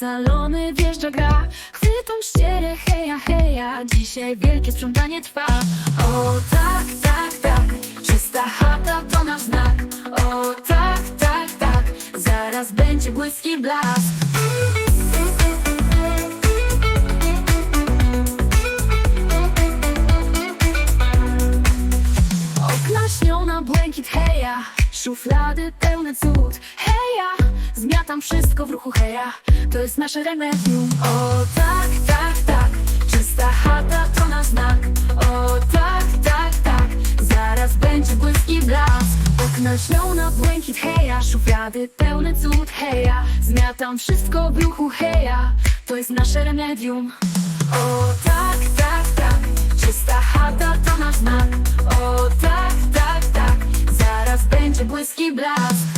salony wjeżdża gra. Chwytą ścierę, heja, heja. Dzisiaj wielkie sprzątanie trwa. O tak, tak, tak. Czysta chata to nasz znak. O tak, tak, tak. Zaraz będzie błysk i blask. Okna śnią na błękit, heja Szuflady pełne cud, heja Zmiatam wszystko w ruchu, heja. To jest nasze remedium. O tak, tak, tak Czysta chata to nasz znak. O tak, tak, tak Zaraz będzie błysk i blask. Okna śnią na błękit, heja. Szuflady pełne cud, heja. Zmiatam wszystko w ruchu, heja. To jest nasze remedium. O tak, tak, tak Czysta chata będzie błysk i blask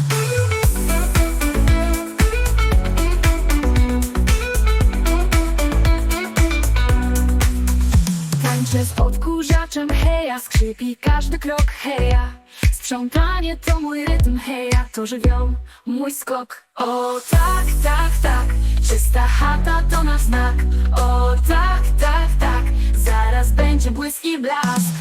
z odkurzaczem, heja Skrzypi każdy krok, heja. Sprzątanie to mój rytm, heja To żywioł, mój skok. O tak, tak, tak Czysta chata to nasz znak. O tak, tak, tak Zaraz będzie błysk i blask